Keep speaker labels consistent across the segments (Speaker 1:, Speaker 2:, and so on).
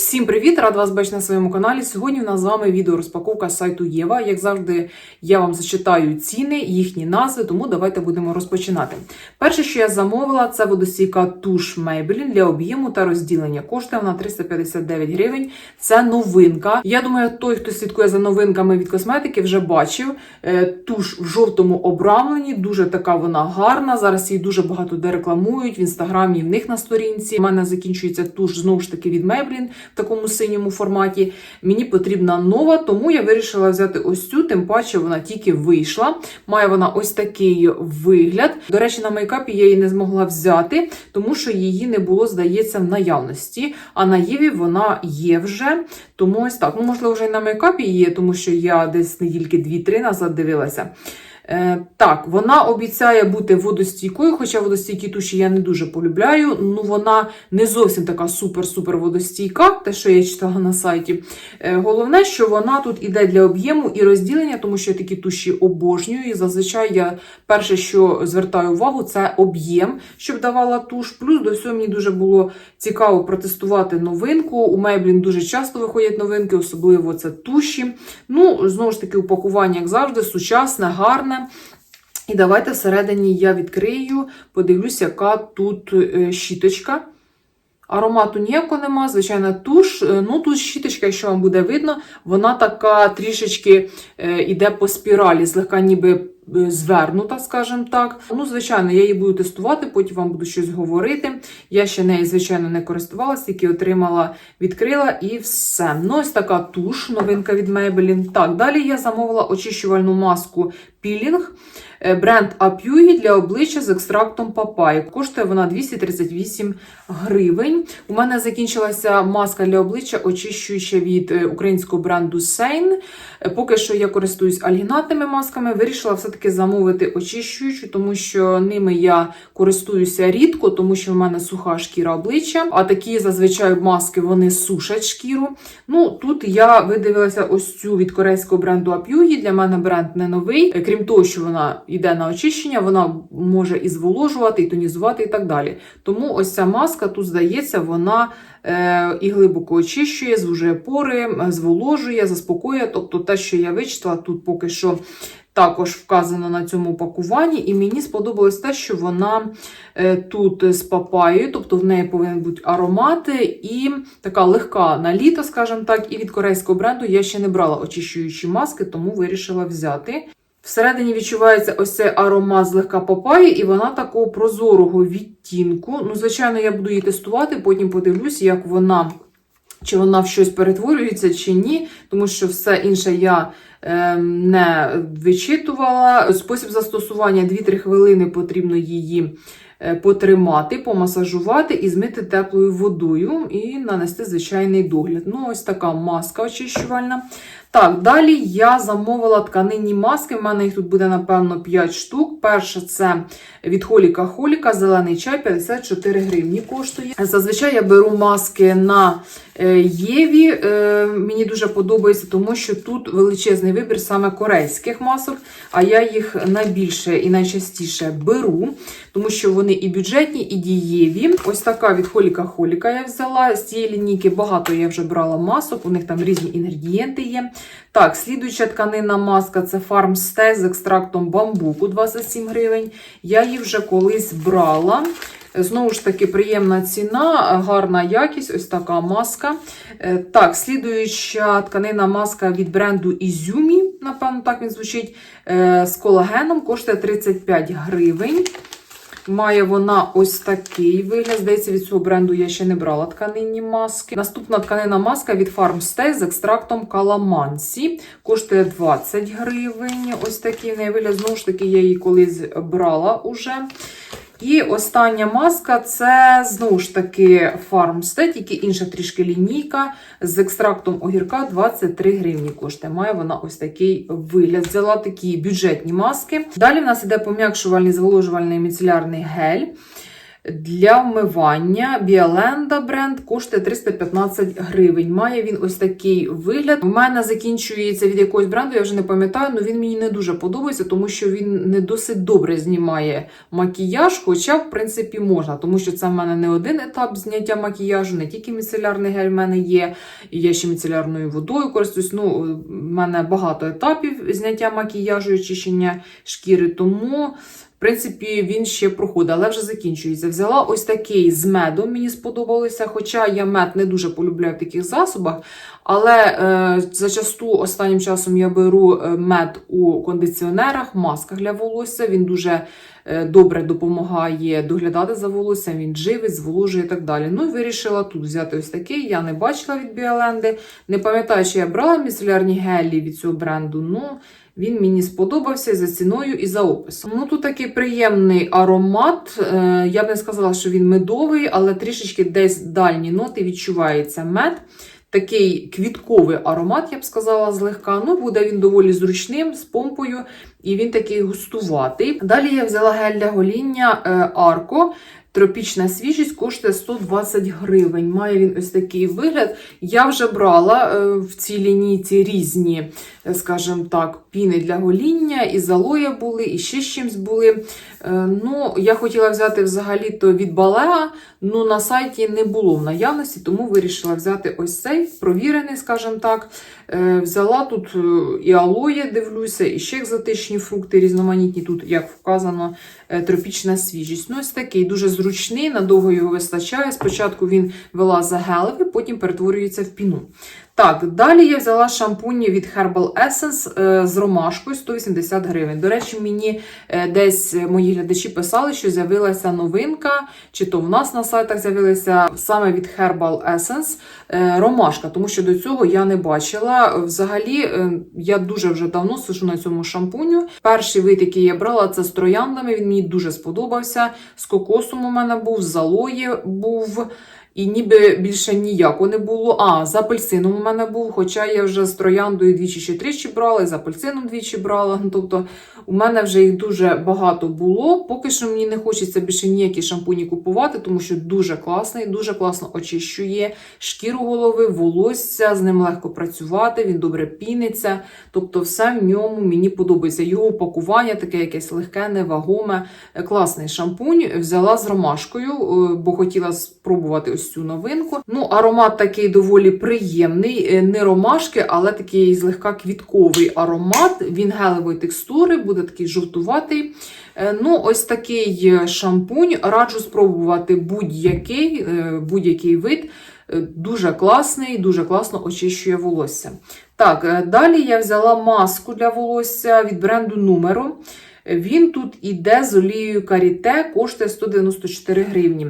Speaker 1: Всім привіт! Рад вас бачити на своєму каналі. Сьогодні у нас з вами відео розпаковка сайту Єва. Як завжди, я вам зачитаю ціни, їхні назви, тому давайте будемо розпочинати. Перше, що я замовила, це водостійка туш Maybelline для об'єму та розділення. Коштує вона 359 гривень. Це новинка. Я думаю, той, хто слідкує за новинками від косметики, вже бачив Е, туш в жовтому обрамленні. Дуже така вона гарна. Зараз її дуже багато де рекламують в інстаграмі, в них на сторінці. У мене закінчується туш знову ж таки від Maybelline в такому синьому форматі. Мені потрібна нова, тому я вирішила взяти ось цю, тим паче вона тільки вийшла. Має вона ось такий вигляд. До речі, на мейкапі я її не змогла взяти, тому що її не було, здається, в наявності. А на Єві вона є вже. Тому ось так. Ну, можливо, вже і на мейкапі є, тому що я десь недільки 2-3 назад дивилася. Е, так, вона обіцяє бути водостійкою, хоча водостійкі туші я не дуже полюбляю. Ну, вона не зовсім така супер-супер водостійка, те, що я читала на сайті. Е, головне, що вона тут іде для об'єму і розділення, тому що я такі туші обожнюю. І зазвичай я перше, що звертаю увагу, це об'єм, щоб давала туш. Плюс до всього мені дуже було цікаво протестувати новинку. У Maybelline дуже часто виходять новинки, особливо це туші. Ну, знову ж таки, упакування, як завжди, сучасне, гарне. І давайте всередині я відкрию, подивлюся, яка тут е, щіточка. Аромату ніякого нема, звичайно, туш. Е, Ну, тут щіточка, якщо вам буде видно, вона така трішечки е, іде по спіралі, злегка ніби е, звернута, скажімо так. Ну, звичайно, я її буду тестувати, потім вам буду щось говорити. Я ще нею, звичайно, не користувалася, тільки отримала, відкрила і все. Ну, ось така туш, новинка від Maybelline. Так, далі я замовила очищувальну маску пілінг. Е, Бренд Апюгі для обличчя з екстрактом папайи. Коштує вона 238 гривень. У мене закінчилася маска для обличчя, очищуюча від е, українського бренду. Е, Поки що я користуюсь альгінатними масками. Вирішила все-таки замовити очищуючу, тому що ними я користуюся рідко, тому що в мене суха шкіра обличчя. А такі зазвичай маски вони сушать шкіру. Ну тут я видивилася ось цю від корейського бренду Апюгі. Для мене бренд не новий. Е, Крім того, що вона йде на очищення, вона може і зволожувати, і тонізувати, і так далі. Тому ось ця маска тут здається, вона е, і глибоко очищує, звужує пори, е, зволожує, заспокоює. Тобто те, що я вичитала, тут поки що. Також вказано на цьому пакуванні, і мені сподобалось те, що вона е, тут з папаєю, тобто в неї повинен бути аромат і така легка на літо, скажімо так. І від корейського бренду я ще не брала очищуючі маски, тому вирішила взяти. Всередині відчувається ось цей аромат злегка папаї, і вона такого прозорого відтінку. Ну, звичайно, я буду її тестувати, потім подивлюсь, як вона, чи вона в щось перетворюється, чи ні, тому що все інше я е, не вичитувала. Спосіб застосування 2-3 хвилини потрібно її е, потримати, помасажувати і змити теплою водою, і нанести звичайний догляд. Ну, ось така маска очищувальна. Так, далі я замовила тканинні маски. В мене їх тут буде, напевно, 5 штук. Перша це від Холіка Холіка, зелений чай 54 гривні коштує. Зазвичай я беру маски на е, Єві. Е, Мені дуже подобається, тому що тут величезний вибір саме корейських масок, а я їх найбільше і найчастіше беру, тому що вони і бюджетні, і дієві. Ось така від Холіка Холіка я взяла. З цієї лінійки багато я вже брала масок, у них там різні інгредієнти є. Так, слідуюча тканина маска це Stay з екстрактом бамбуку 27 гривень. Я її вже колись брала. Знову ж таки, приємна ціна, гарна якість, ось така маска. Е, Так, слідуюча тканина маска від бренду Izumi, напевно, так він звучить, е, з колагеном, коштує 35 гривень. Має вона ось такий вигляд. Здається, від цього бренду я ще не брала тканинні маски. Наступна тканина маска від Farmstay з екстрактом каламансі. Коштує 20 гривень. Ось такий вигляд. Знову ж таки, я її колись брала уже. І остання маска це знову ж таки Farmstead, тільки інша трішки лінійка з екстрактом огірка 23 гривні коштує. Має вона ось такий вигляд. Взяла такі бюджетні маски. Далі в нас іде пом'якшувальний зволожувальний міцелярний гель. Для вмивання Біаленда бренд коштує 315 гривень. Має він ось такий вигляд. У мене закінчується від якогось бренду, я вже не пам'ятаю, але він мені не дуже подобається, тому що він не досить добре знімає макіяж, хоча, в принципі, можна, тому що це в мене не один етап зняття макіяжу, не тільки міцелярний гель в мене є, і я ще міцелярною водою користуюсь. Ну, в мене багато етапів зняття макіяжу і очищення шкіри, тому. Принципі, він ще проходить, але вже закінчується. Взяла ось такий з медом, мені сподобалося. Хоча я мед не дуже полюбляю в таких засобах. Але е, зачасту останнім часом я беру е, мед у кондиціонерах, масках для волосся. Він дуже е, добре допомагає доглядати за волоссям, він живить, зволожує і так далі. Ну і вирішила тут взяти ось такий. Я не бачила від Біоленди. Не пам'ятаю, чи я брала міцелярні гелі від цього бренду. Ну, він мені сподобався за ціною, і за описом. Ну, тут такий приємний аромат. Е, Я б не сказала, що він медовий, але трішечки десь дальні ноти відчувається мед. Такий квітковий аромат, я б сказала, злегка. Ну, буде він доволі зручним, з помпою, і він такий густуватий. Далі я взяла гель для гоління е, Арко. Тропічна свіжість коштує 120 гривень. Має він ось такий вигляд. Я вже брала е, в цій лінійці різні, е, скажімо так, піни для гоління, і з алоє були, і ще з чимсь були. Е, Ну, я хотіла взяти взагалі-то від Балеа, ну на сайті не було в наявності, тому вирішила взяти ось цей провірений, скажімо так. Взяла тут і алоє, дивлюся, і ще екзотичні фрукти різноманітні. Тут, як вказано, тропічна свіжість. Ну, ось такий дуже зручний, надовго його вистачає. Спочатку він вилазить гелевий, потім перетворюється в піну. Так, далі я взяла шампуні від Herbal Essence е, з ромашкою 180 гривень. До речі, мені е, десь мої глядачі писали, що з'явилася новинка, чи то в нас на сайтах з'явилася саме від Herbal Essence е, ромашка, тому що до цього я не бачила. Взагалі, е, я дуже вже давно сижу на цьому шампуню. Перший вид, який я брала, це з трояндами. Він мені дуже сподобався. З кокосом у мене був, з алої був. І ніби більше ніяко не було. А, з апельсином у мене був, хоча я вже з трояндою двічі чи тричі брала, і з апельсином двічі брала. Тобто у мене вже їх дуже багато було. Поки що мені не хочеться більше ніякі шампуні купувати, тому що дуже класний, дуже класно очищує шкіру голови, волосся, з ним легко працювати, він добре піниться. Тобто, все в ньому мені подобається. Його упакування таке якесь легке, невагоме. Е, Класний шампунь. Взяла з ромашкою, е, бо хотіла спробувати ось цю новинку. Ну, аромат такий доволі приємний, Е, не ромашки, але такий злегка квітковий аромат. Він гелевої текстури, буде такий жовтуватий. Е, Ну, ось такий е, шампунь. Раджу спробувати будь-який, будь-який вид. Дуже класний, дуже класно очищує волосся. Так, далі я взяла маску для волосся від бренду Numero. Він тут іде з олією каріте, коштує 194 гривні.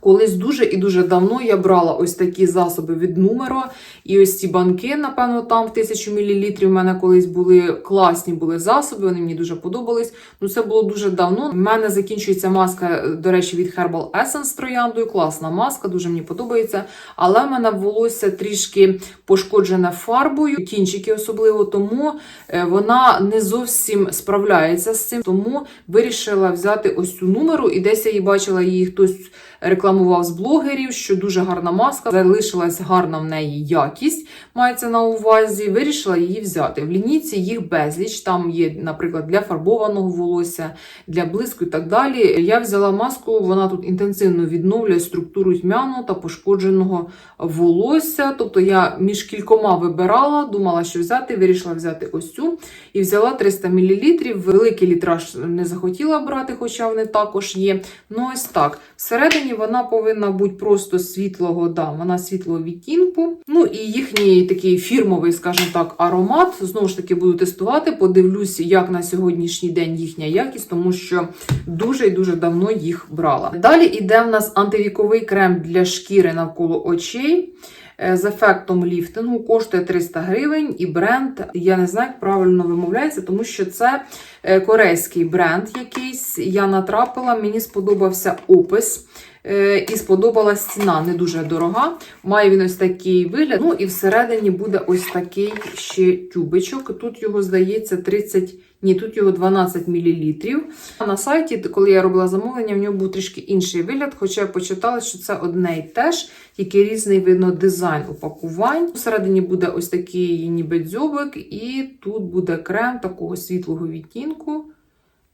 Speaker 1: Колись дуже і дуже давно я брала ось такі засоби від Numero, і ось ці банки, напевно, там в 1000 мл. У мене колись були класні були засоби, вони мені дуже подобались. Ну, це було дуже давно. У мене закінчується маска, до речі, від Herbal Essence з трояндою. Класна маска, дуже мені подобається. Але в мене волосся трішки пошкоджене фарбою, кінчики особливо, тому е, вона не зовсім справляється з цим. Тому вирішила взяти ось цю номеру, і десь я її бачила, її хтось рекламував з блогерів, що дуже гарна маска, залишилась гарна в неї якість, мається на увазі. Вирішила її взяти. В лінійці їх безліч. Там є, наприклад, для фарбованого волосся, для блиску і так далі. Я взяла маску, вона тут інтенсивно відновлює структуру тьмяного та пошкодженого волосся. Тобто я між кількома вибирала, думала, що взяти, вирішила взяти ось цю і взяла 300 мл. Великий літраж не захотіла брати, хоча вони також є. Ну, ось так. Всередині вона повинна бути просто світлого, да, вона світлого відтінку. Ну і їхній такий фірмовий, скажімо так, аромат. Знову ж таки, буду тестувати, подивлюсь, як на сьогоднішній день їхня якість, тому що дуже і дуже давно їх брала. Далі йде в нас антивіковий крем для шкіри навколо очей. е, З ефектом ліфтингу коштує 300 гривень і бренд, я не знаю, як правильно вимовляється, тому що це е, корейський бренд якийсь. Я натрапила, мені сподобався опис. Е, І сподобалась ціна, не дуже дорога. Має він ось такий вигляд. Ну і всередині буде ось такий ще тюбичок. Тут його здається 30, ні, тут його 12 мл. А На сайті, коли я робила замовлення, в нього був трішки інший вигляд, хоча я почитала, що це одне й те ж, тільки різний видно дизайн упакувань. Всередині буде ось такий ніби дзьобик, і тут буде крем такого світлого відтінку.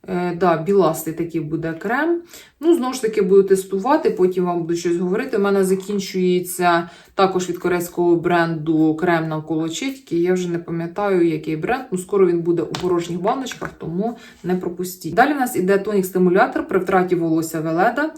Speaker 1: Е, да, біластий такий буде крем. Ну, знову ж таки, буду тестувати, потім вам буду щось говорити. У мене закінчується також від корейського бренду крем навколо чітки. Я вже не пам'ятаю, який бренд. Ну, скоро він буде у порожніх баночках, тому не пропустіть. Далі в нас іде тонік-стимулятор при втраті волосся Веледа.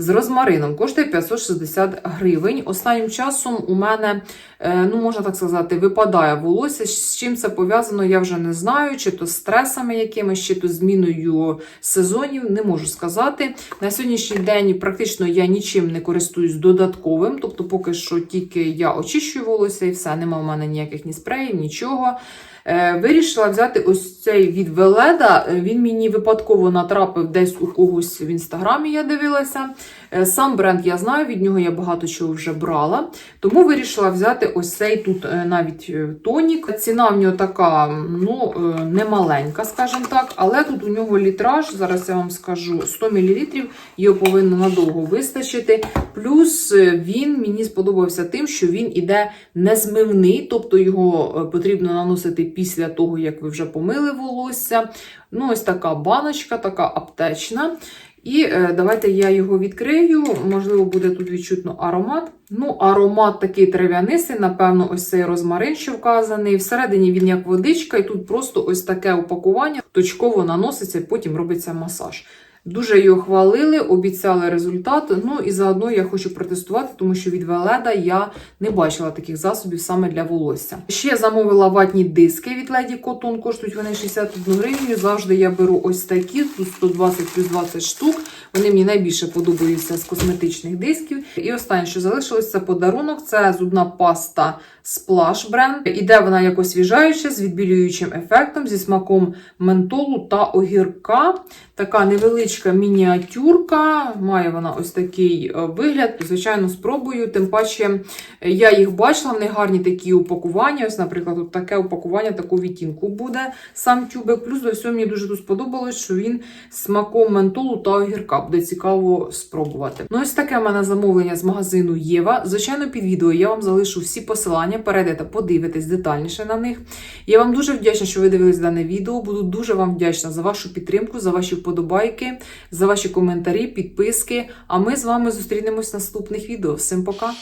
Speaker 1: З розмарином коштує 560 гривень. Останнім часом у мене, е, ну можна так сказати, випадає волосся. З чим це пов'язано, я вже не знаю, чи то з стресами якимись, чи то зміною сезонів, не можу сказати. На сьогоднішній день практично я нічим не користуюсь додатковим, тобто поки що тільки я очищую волосся і все, нема в мене ніяких ні спреїв, нічого. Е, Вирішила взяти ось цей від Веледа. Е, Він мені випадково натрапив десь у когось в інстаграмі, я дивилася. Е, Сам бренд я знаю, від нього я багато чого вже брала. Тому вирішила взяти ось цей тут навіть тонік. Ціна в нього така, ну, немаленька, скажімо так, але тут у нього літраж, зараз я вам скажу, 100 мл, його повинно надовго вистачити. Плюс він мені сподобався тим, що він іде незмивний, тобто його потрібно наносити після того, як ви вже помили волосся. Ну, ось така баночка, така аптечна. І е, давайте я його відкрию. Можливо, буде тут відчутно аромат. Ну, аромат такий трав'янисий, напевно, ось цей розмарин, що вказаний. Всередині він як водичка, і тут просто ось таке упакування, точково наноситься, і потім робиться масаж. Дуже його хвалили, обіцяли результат. Ну і заодно я хочу протестувати, тому що від Веледа я не бачила таких засобів саме для волосся. Ще замовила ватні диски від Lady Cotton, коштують вони 61 гривню. Завжди я беру ось такі, тут 120 плюс 20 штук. Вони мені найбільше подобаються з косметичних дисків. І останнє, що залишилось, це подарунок. Це зубна паста Splash бренд. Іде вона як освіжаюча з відбілюючим ефектом, зі смаком ментолу та огірка. Така невеличка мініатюрка. Має вона ось такий е, вигляд. Звичайно, спробую. Тим паче, е, я їх бачила, в них гарні такі упакування. Ось, наприклад, тут таке упакування, таку відтінку буде сам тюбик. Плюс до всього мені дуже тут сподобалось, що він смаком ментолу та огірка. Буде цікаво спробувати. Ну, ось таке в мене замовлення з магазину Єва. Звичайно, під відео я вам залишу всі посилання. Перейдете, подивитесь детальніше на них. Я вам дуже вдячна, що ви дивились дане відео. Буду дуже вам вдячна за вашу підтримку, за ваші вподобайки, за ваші коментарі, підписки. А ми з вами зустрінемось в наступних відео. Всім пока!